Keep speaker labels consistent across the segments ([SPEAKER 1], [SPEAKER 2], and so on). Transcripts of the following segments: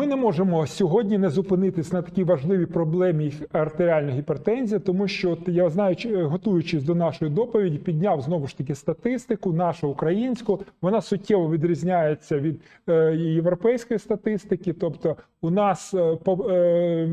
[SPEAKER 1] Ми не можемо сьогодні не зупинитись на такій важливій проблемі артеріальної гіпертензія, тому що я знаю, готуючись до нашої доповіді, підняв знову ж таки статистику, нашу українську. Вона суттєво відрізняється від е, європейської статистики. Тобто, у нас е, по- е,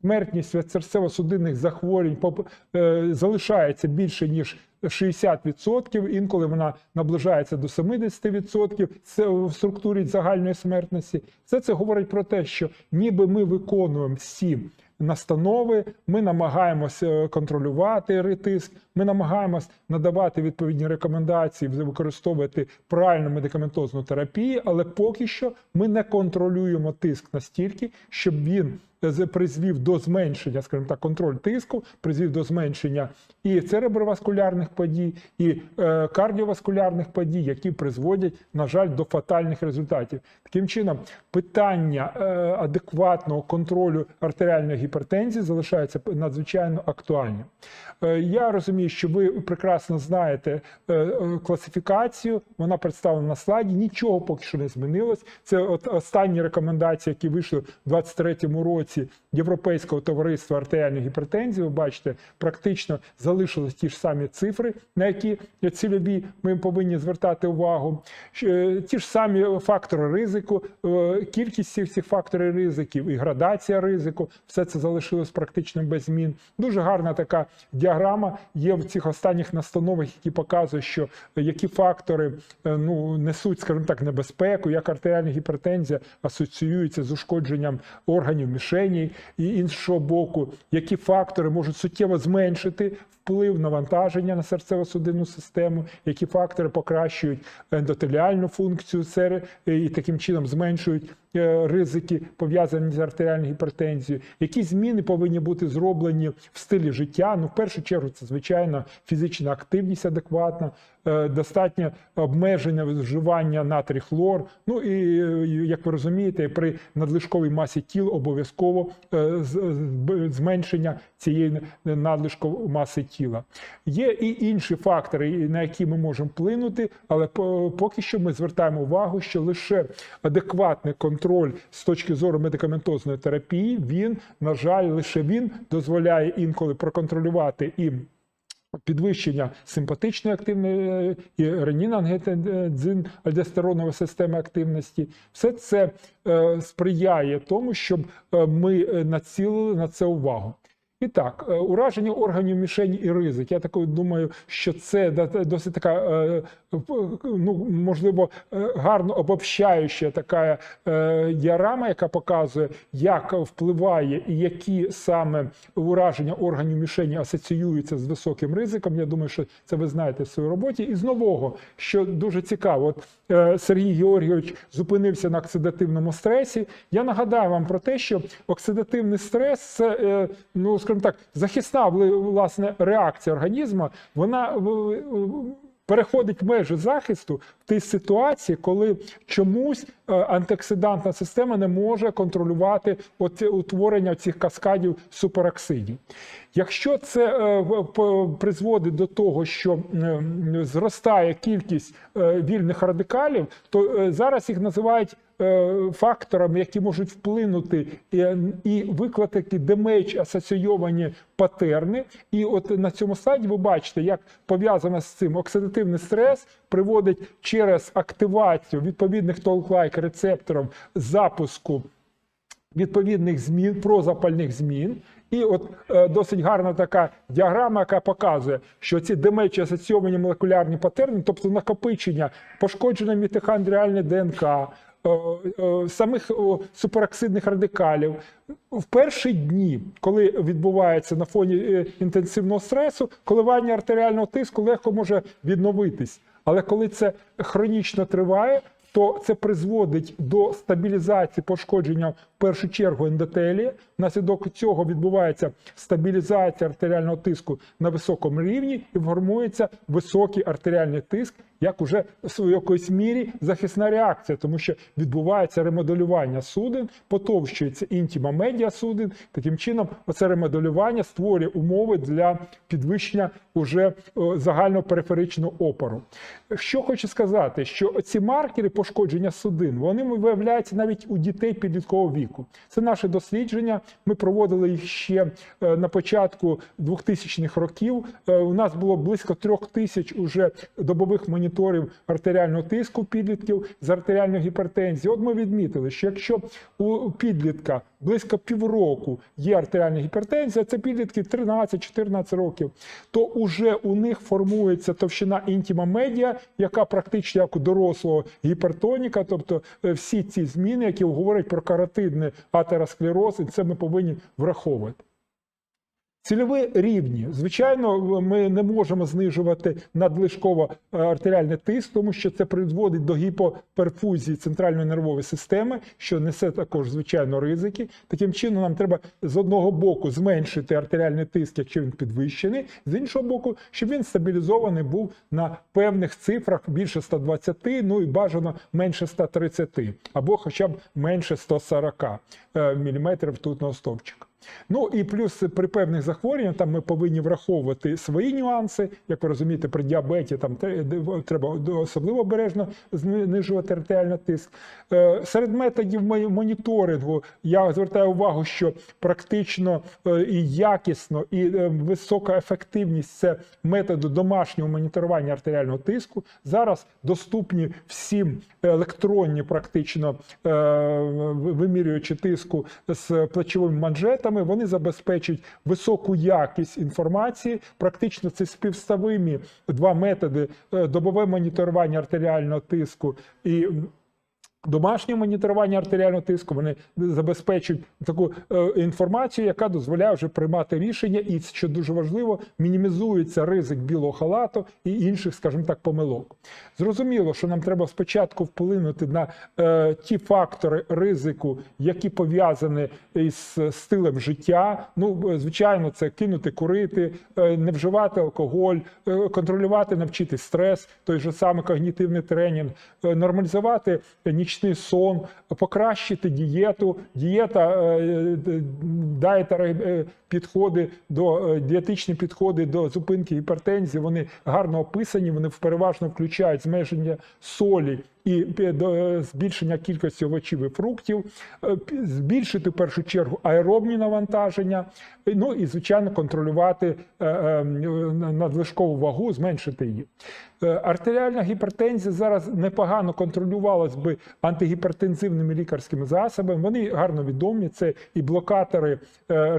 [SPEAKER 1] смертність від серцево-судинних захворювань е, залишається більше ніж 60%, інколи вона наближається до 70% це в структурі загальної смертності. Все це говорить про те, що ніби ми виконуємо всі настанови, ми намагаємося контролювати тиск, ми намагаємось надавати відповідні рекомендації, використовувати правильну медикаментозну терапію, але поки що ми не контролюємо тиск настільки, щоб він призвів до зменшення, скажімо так, контроль тиску, призвів до зменшення і цереброваскулярних подій, і е, кардіоваскулярних подій, які призводять, на жаль, до фатальних результатів. Таким чином, питання е, адекватного контролю артеріальної гіпертензії залишається надзвичайно актуальним. Е, я розумію, що ви прекрасно знаєте класифікацію, вона представлена на слайді. Нічого поки що не змінилось. Це от останні рекомендації, які вийшли у 2023 році Європейського товариства артеріальної гіпертензії. Ви бачите, практично залишились ті ж самі цифри, на які цільові ми повинні звертати увагу. Е, Ті ж самі фактори ризику, е, кількість цих цих факторів ризиків і градація ризику, все це залишилось практично без змін. Дуже гарна така діаграма є в цих останніх настановах, які показують, що е, які фактори ну, несуть, скажімо так, небезпеку, як артеріальна гіпертензія асоціюється з ушкодженням органів мішені і іншого боку, які фактори можуть суттєво зменшити вплив навантаження на серцево-судинну систему, які фактори покращують ендотеліальну функцію сери і таким чином зменшують е, ризики пов'язані з артеріальною гіпертензією, які зміни повинні бути зроблені в стилі життя. Ну, в першу чергу, це звичайно фізична активність адекватна, е, достатнє обмеження вживання натрій хлор. Ну і е, як ви розумієте, при надлишковій масі тіл обов'язково е, зменшення цієї надлишкової маси тіла. Є і інші фактори, на які ми можемо вплинути, але поки що ми звертаємо увагу, що лише адекватний контроль з точки зору медикаментозної терапії, він, на жаль, лише він дозволяє інколи проконтролювати і підвищення симпатичної активної і ренін-ангіотензин, альдостеронової системи активності. Все це е, сприяє тому, щоб е, ми е, націлили на це увагу. І так, е, ураження органів мішені і ризик. Я так думаю, що це досить така, е, ну можливо, е, гарно обобщаюча така діарама, яка показує, як впливає і які саме ураження органів мішені асоціюються з високим ризиком. Я думаю, що це ви знаєте в своїй роботі. І з нового, що дуже цікаво, от Сергій Георгійович зупинився на оксидативному стресі. Я нагадаю вам про те, що оксидативний стрес це, ну скажімо так, захисна власне реакція організму. Вона в- в- переходить межі захисту в тій ситуації, коли чомусь е, антиоксидантна система не може контролювати оце утворення цих каскадів супероксидів. Якщо це е, призводить до того, що е, зростає кількість вільних радикалів, то зараз їх називають факторами, які можуть вплинути і, викликати демейдж асоційовані патерни. І от на цьому слайді ви бачите, як пов'язано з цим оксидативний стрес приводить через активацію відповідних толк-лайк рецепторів запуску відповідних змін, прозапальних змін. І от е, досить гарна така діаграма, яка показує, що ці демечі асоційовані молекулярні патерни, тобто накопичення пошкодження мітохондріальної ДНК, е, е, самих о, супероксидних радикалів. В перші дні, коли відбувається на фоні е, інтенсивного стресу, коливання артеріального тиску легко може відновитись. Але коли це хронічно триває, то це призводить до стабілізації пошкодження першу чергу ендотелія. Внаслідок цього відбувається стабілізація артеріального тиску на високому рівні і формується високий артеріальний тиск, як уже в якоїсь мірі захисна реакція, тому що відбувається ремоделювання судин, потовщується інтіма медіа судин. Таким чином, оце ремоделювання створює умови для підвищення уже загального периферичного опору. Що хочу сказати, що ці маркери пошкодження судин вони виявляються навіть у дітей підліткового віку. Це наше дослідження. Ми проводили їх ще е, на початку 2000-х років. Е, У нас було близько трьох тисяч уже добових моніторів артеріального тиску підлітків з артеріальною гіпертензією. От ми відмітили, що якщо у підлітка близько півроку є артеріальна гіпертензія, це підлітки 13-14 років, то вже у них формується товщина інтіма медіа, яка практично як у дорослого гіпертоніка, тобто е, всі ці зміни, які говорять про каротидний атеросклероз, і це ми повинні враховувати. Цільові рівні. Звичайно, ми не можемо знижувати надлишково е, артеріальний тиск, тому що це призводить до гіпоперфузії центральної нервової системи, що несе також звичайно ризики. Таким чином, нам треба з одного боку зменшити артеріальний тиск, якщо він підвищений, з іншого боку, щоб він стабілізований був на певних цифрах більше 120, ну і бажано менше 130, або хоча б менше 140 мм ртутного стовпчика. Ну і плюс при певних захворюваннях там ми повинні враховувати свої нюанси. Як ви розумієте, при діабеті там треба особливо обережно знижувати артеріальний тиск. Е, Серед методів моніторингу я звертаю увагу, що практично е, і якісно, і е, висока ефективність це методи домашнього моніторування артеріального тиску. Зараз доступні всім електронні, практично вимірюючи тиску з плечовими манжетами. Вони забезпечують високу якість інформації. Практично це співставимі два методи: е, добове моніторування артеріального тиску і Домашнє моніторування артеріального тиску вони забезпечують таку е, інформацію, яка дозволяє вже приймати рішення, і що дуже важливо, мінімізується ризик білого халату і інших, скажімо так, помилок. Зрозуміло, що нам треба спочатку вплинути на е, ті фактори ризику, які пов'язані із стилем життя. Ну, звичайно, це кинути курити, е, не вживати алкоголь, е, контролювати, навчити стрес, той же самий когнітивний тренінг, е, нормалізувати нічний сон, покращити дієту, дієта, е, е, підходи до е, дієтичні підходи до зупинки гіпертензії. Вони гарно описані. Вони переважно включають зменшення солі і до- е, збільшення кількості овочів і фруктів, е, збільшити в першу чергу аеробні навантаження. е, Ну і звичайно контролювати е, е, надлишкову вагу, зменшити її. Е, Артеріальна гіпертензія зараз непогано контролювалась би антигіпертензивними лікарськими засобами. Вони гарно відомі. Це і блокатори е,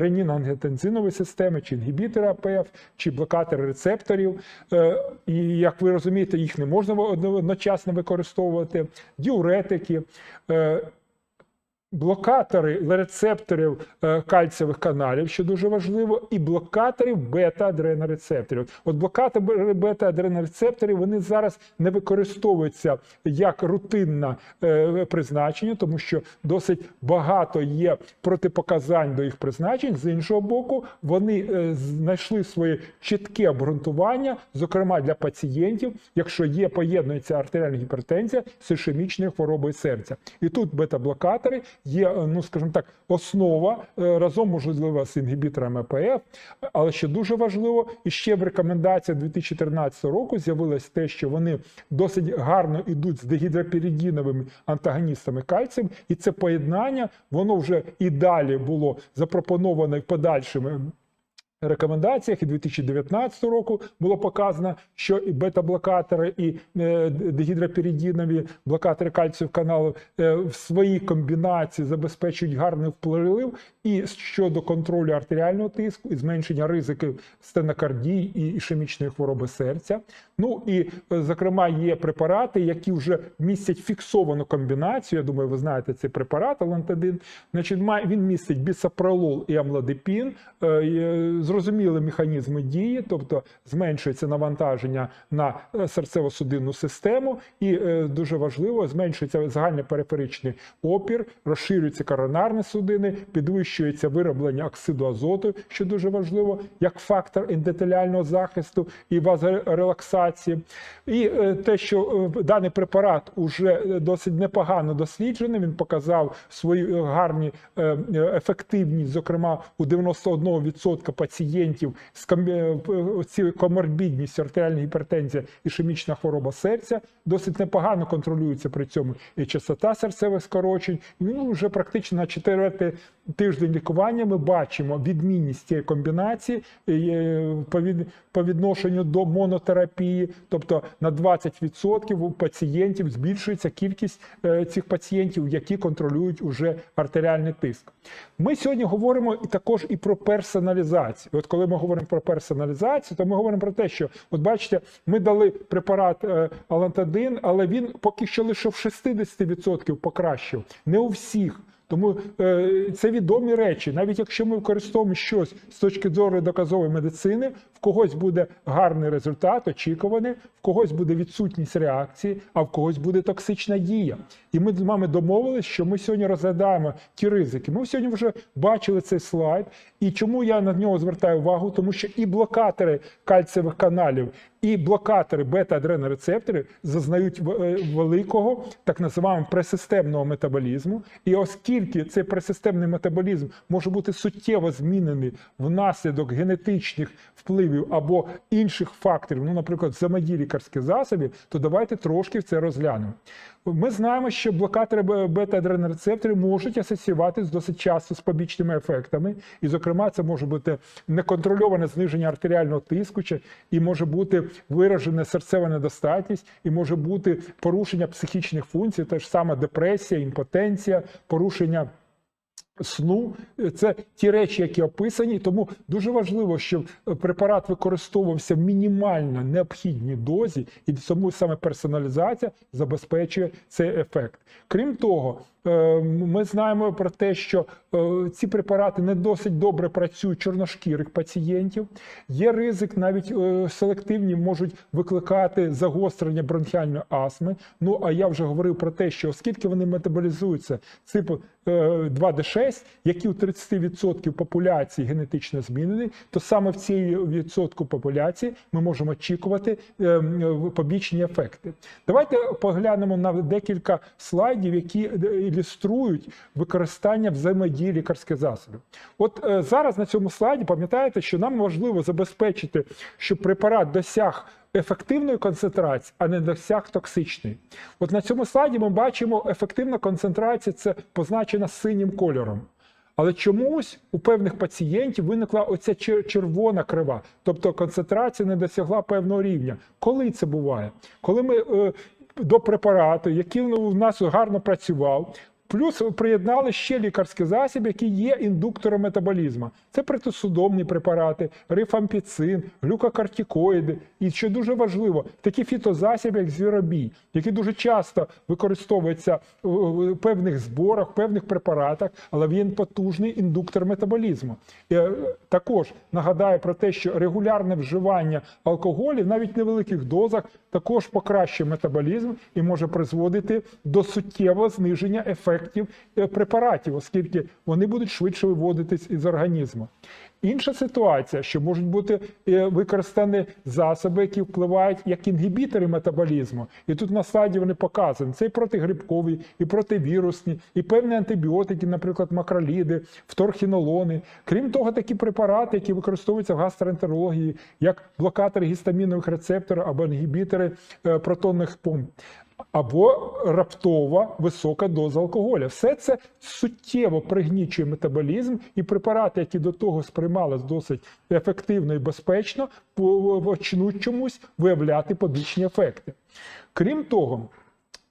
[SPEAKER 1] ренін-ангіотензинової системи, чи інгібітори АПФ, чи блокатори рецепторів. Е, І як ви розумієте, їх не можна одночасно використовувати. Діуретики. Блокатори рецепторів е, кальцієвих каналів, що дуже важливо, і блокаторів бета-адренорецепторів. От блокатори бета-адренорецепторів вони зараз не використовуються як рутинне призначення, тому що досить багато є протипоказань до їх призначень. З іншого боку, вони е, знайшли своє чітке обґрунтування, зокрема для пацієнтів, якщо є поєднується артеріальна гіпертензія з ішемічною хворобою серця. І тут бета-блокатори є, е, ну скажімо так, основа е, разом можливо з інгібіторами АПФ, але ще дуже важливо, і ще в рекомендаціях 2013 року з'явилось те, що вони досить гарно йдуть з дегідропіридіновими антагоністами кальцієм, і це поєднання воно вже і далі було запропоноване в подальшими рекомендаціях і 2019 року було показано, що і бета-блокатори, і е, блокатори кальцію каналу е, в своїй комбінації забезпечують гарний вплив і щодо контролю артеріального тиску, і зменшення ризиків стенокардії і ішемічної хвороби серця. Ну і е, зокрема є препарати, які вже містять фіксовану комбінацію. Я думаю, ви знаєте цей препарат Алантадин. Значить, він містить бісопролол і амлодипін. Зрозуміли механізми дії, тобто зменшується навантаження на е, серцево-судинну систему, і е, дуже важливо, зменшується загальний периферичний опір, розширюються коронарні судини, підвищується вироблення оксиду азоту, що дуже важливо, як фактор ендотеліального захисту і вазорелаксації. І е, те, що даний препарат уже досить непогано досліджений, він показав свої е, гарні ефективність, зокрема у 91% пацієнтів з ком- е, артеріальна гіпертензія, ішемічна хвороба серця досить непогано контролюється при цьому і частота серцевих скорочень. І, Ну, вже практично на четвертий тиждень лікування ми бачимо відмінність цієї комбінації е, по відношенню до монотерапії, тобто на 20% у пацієнтів збільшується кількість е, цих пацієнтів, які контролюють уже артеріальний тиск. Ми сьогодні говоримо і також і про персоналізацію. От коли ми говоримо про персоналізацію, то ми говоримо про те, що от бачите, ми дали препарат е, алантадин, але він поки що лише в 60% покращив, не у всіх. Тому е, це відомі речі. Навіть якщо ми використовуємо щось з точки зору доказової медицини, когось буде гарний результат, очікуваний, в когось буде відсутність реакції, а в когось буде токсична дія. І ми з вами домовилися, що ми сьогодні розглядаємо ті ризики. Ми сьогодні вже бачили цей слайд. І чому я на нього звертаю увагу? Тому що і блокатори кальцієвих каналів, і блокатори бета-адренорецепторів зазнають е, великого так називаємо пресистемного метаболізму. І оскільки цей пресистемний метаболізм може бути суттєво змінений внаслідок генетичних впливів або інших факторів, ну, наприклад, взаємодії лікарських засобів, то давайте трошки в це розглянемо. Ми знаємо, що блокатори бе- бета-адренорецепторів можуть асоціюватися досить часто з побічними ефектами, і, зокрема, це може бути неконтрольоване зниження артеріального тиску, і може бути виражена серцева недостатність, і може бути порушення психічних функцій, теж саме депресія, імпотенція, порушення. Сну це ті речі, які описані, тому дуже важливо, щоб препарат використовувався в мінімально необхідній дозі, і тому саме персоналізація забезпечує цей ефект. Крім того, е, ми знаємо про те, що е, ці препарати не досить добре працюють чорношкірих пацієнтів. Є ризик, навіть е, селективні можуть викликати загострення бронхіальної астми. Ну а я вже говорив про те, що оскільки вони метаболізуються 2D6, які у 30% популяції генетично змінені, то саме в цій відсотку популяції ми можемо очікувати е, побічні ефекти. Давайте поглянемо на декілька слайдів, які е, ілюструють використання взаємодії лікарських засобів. От е, зараз на цьому слайді пам'ятаєте, що нам важливо забезпечити, щоб препарат досяг ефективної концентрації, а не досяг токсичної. От на цьому слайді ми бачимо ефективна концентрація, це позначена синім кольором. Але чомусь у певних пацієнтів виникла оця червона крива, тобто концентрація не досягла певного рівня. Коли це буває? Коли ми е, до препарату, який у нас гарно працював, Плюс приєднали ще лікарський засіб, який є індуктором метаболізму. Це протисудомні препарати, рифампіцин, глюкокортикоїди. І що дуже важливо, такі фітозасоби, як звіробій, які дуже часто використовуються в певних зборах, в певних препаратах, але він потужний індуктор метаболізму. Е, також нагадаю про те, що регулярне вживання алкоголю, навіть в невеликих дозах, також покращує метаболізм і може призводити до суттєвого зниження ефектів е, препаратів, оскільки вони будуть швидше виводитись із організму. Інша ситуація, що можуть бути е, використані засоби, які впливають як інгібітори метаболізму. І тут на слайді вони показані. Це і протигрибкові, і противірусні, і певні антибіотики, наприклад, макроліди, вторхінолони. Крім того, такі препарати, які використовуються в гастроентерології, як блокатори гістамінових рецепторів або інгібітори е, протонних помп або раптова висока доза алкоголя. Все це суттєво пригнічує метаболізм, і препарати, які до того сприймались досить ефективно і безпечно, почнуть чомусь виявляти побічні ефекти. Крім того,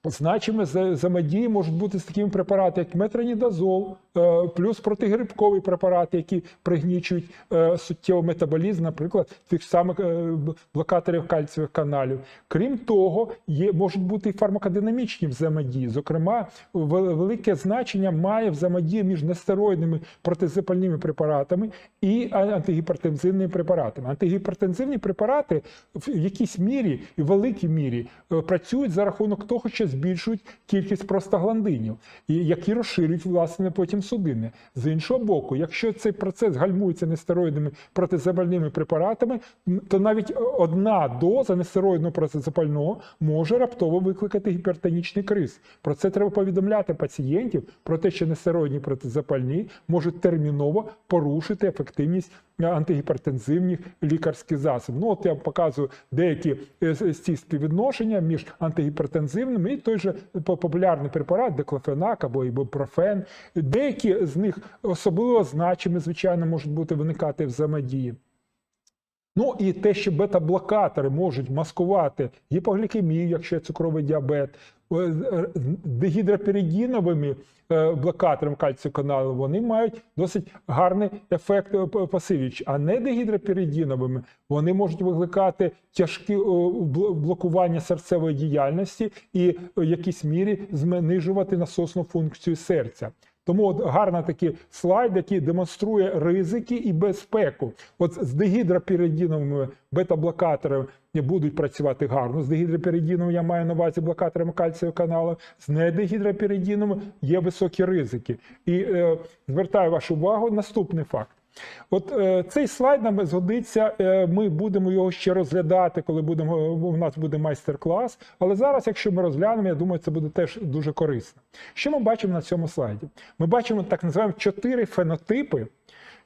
[SPEAKER 1] Значими за- взаємодії можуть бути з такими препаратами, як метронідазол, е, плюс протигрибкові препарати, які пригнічують е, суттєво метаболізм, наприклад, тих самих е, блокаторів кальцієвих каналів. Крім того, є можуть бути і фармакодинамічні взаємодії. Зокрема, велике значення має взаємодія між нестероїдними протизапальними препаратами і антигіпертензивними препаратами. Антигіпертензивні препарати в якійсь мірі і великій мірі працюють за рахунок того, що збільшують кількість простагландинів, які розширюють власне потім судини. З іншого боку, якщо цей процес гальмується нестероїдними протизапальними препаратами, то навіть одна доза нестероїдного протизапального може раптово викликати гіпертонічний криз. Про це треба повідомляти пацієнтів про те, що нестероїдні протизапальні можуть терміново порушити ефективність е, лікарські засоби. Ну, от я показую деякі е, відношення ці співвідношення між антигіпертензивними і той же популярний препарат деклофенак або ібупрофен. Деякі з них особливо значими, звичайно, можуть бути виникати взаємодії. Ну і те, що бета-блокатори можуть маскувати гіпоглікемію, якщо є цукровий діабет, е, е, дегідроперидіновими е, блокаторами кальцію каналу, вони мають досить гарний ефект пасивіч, а не дегідроперидіновими вони можуть викликати тяжкі блокування серцевої діяльності і в якійсь мірі знижувати насосну функцію серця. Тому от гарно такий слайд, який демонструє ризики і безпеку. От з дегідропіридіновими бета-блокаторами будуть працювати гарно. З дегідроперидіном я маю на увазі блокаторами кальцієвого каналу. З недегідроперидіном є високі ризики. І е, звертаю вашу увагу наступний факт. От е, цей слайд нам згодиться. Е, ми будемо його ще розглядати, коли будемо у нас буде майстер-клас. Але зараз, якщо ми розглянемо, я думаю, це буде теж дуже корисно. Що ми бачимо на цьому слайді? Ми бачимо так називаємо чотири фенотипи,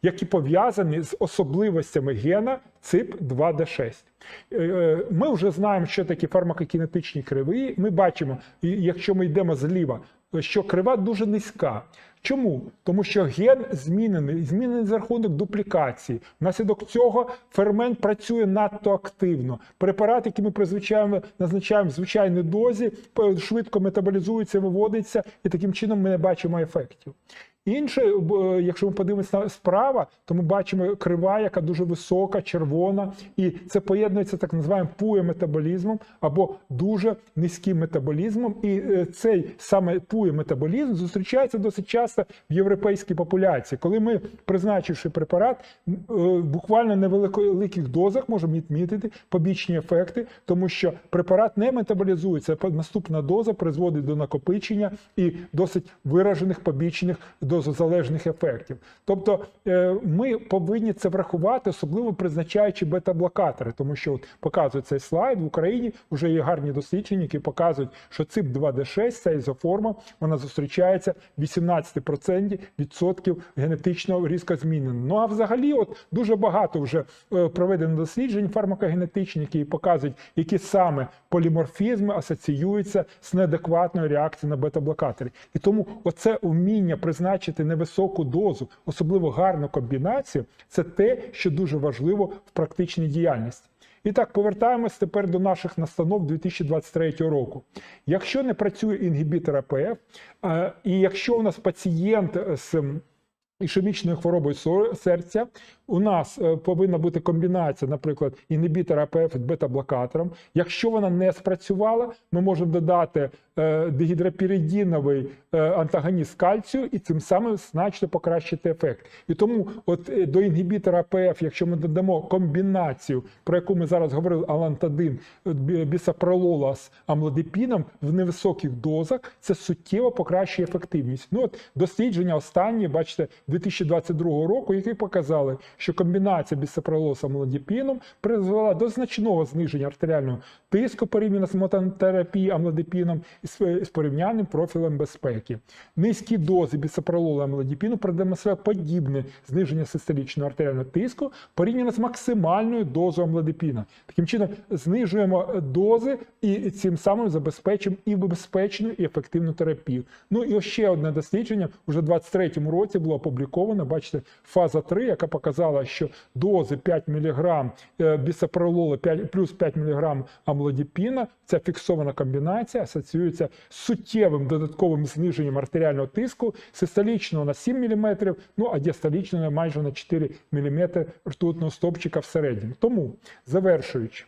[SPEAKER 1] які пов'язані з особливостями гена ЦИП2D6. Е, е, Ми вже знаємо, що такі фармакокінетичні криви. Ми бачимо, якщо ми йдемо зліва, що крива дуже низька. Чому? Тому що ген змінений, змінений за рахунок дуплікації. Внаслідок цього фермент працює надто активно. Препарат, який ми назначаємо в звичайній дозі, швидко метаболізується, виводиться, і таким чином ми не бачимо ефектів. Інше, якщо ми подивимося справа, то ми бачимо крива, яка дуже висока, червона, і це поєднується так називаємо пує-метаболізмом або дуже низьким метаболізмом. І е, цей саме пує-метаболізм зустрічається досить часто в європейській популяції. Коли ми, призначивши препарат, е, буквально на дозах можемо відмітити побічні ефекти, тому що препарат не метаболізується. Наступна доза призводить до накопичення і досить виражених побічних дозозалежних ефектів. Тобто е, ми повинні це врахувати, особливо призначаючи бета-блокатори, тому що от показує цей слайд в Україні вже є гарні дослідження, які показують, що цип 2D6, ця ізоформа, вона зустрічається в 18% відсотків генетично різко змінена. Ну а взагалі, от дуже багато вже е, проведено досліджень фармакогенетичних, які показують, які саме поліморфізми асоціюються з неадекватною реакцією на бета-блокатори. І тому оце вміння призначити невисоку дозу, особливо гарну комбінацію, це те, що дуже важливо в практичній діяльності. І так, повертаємось тепер до наших настанов 2023 року. Якщо не працює інгібітор АПФ, е, і якщо у нас пацієнт з ішемічною хворобою серця, у нас е, повинна бути комбінація, наприклад, інгібітора АПФ з бета-блокатором. Якщо вона не спрацювала, ми можемо додати е, дегідропіридіновий е, антагоніст кальцію і цим самим значно покращити ефект. І тому, от до інгібітора АПФ, якщо ми додамо комбінацію, про яку ми зараз говорили, алантадин, бі- бісопролола з амлодипіном в невисоких дозах, це суттєво покращує ефективність. Ну от дослідження останні, бачите, 2022 року, які показали, що комбінація бісопролола з амлодипіном призвела до значного зниження артеріального тиску порівняно з мототерапією амлодипіном і з, порівнянним профілем безпеки. Низькі дози бісопрололу амлодипіну продемонстрували подібне зниження систолічного артеріального тиску порівняно з максимальною дозою амлодипіна. Таким чином, знижуємо дози і цим самим забезпечимо і безпечну, і ефективну терапію. Ну і ще одне дослідження вже в 2023 році було опубліковано опубліковано. Бачите, фаза 3, яка показала, що дози 5 мг бісопрололу 5, плюс 5 мг амлодіпіна, ця фіксована комбінація асоціюється з суттєвим додатковим зниженням артеріального тиску, систолічного на 7 мм, ну а діастолічного майже на 4 мм ртутного стовпчика всередині. Тому, завершуючи,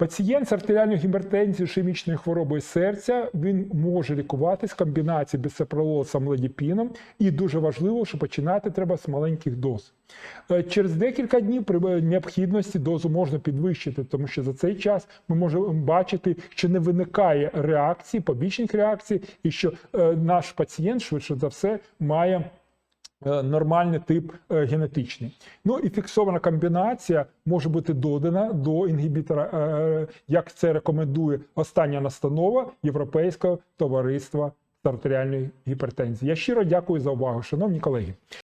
[SPEAKER 1] Пацієнт з артеріальною гіпертензією, ішемічною хворобою серця він може лікуватись комбінацією бісопролол з амлодіпіном, і дуже важливо, що починати треба з маленьких доз. Е, Через декілька днів при необхідності дозу можна підвищити, тому що за цей час ми можемо бачити, що не виникає реакції, побічних реакцій, і що е, наш пацієнт швидше за все має. Е, Нормальний тип е, генетичний. Ну і фіксована комбінація може бути додана до інгібітора, е, як це рекомендує остання настанова Європейського товариства артеріальної гіпертензії. Я щиро дякую за увагу, шановні колеги.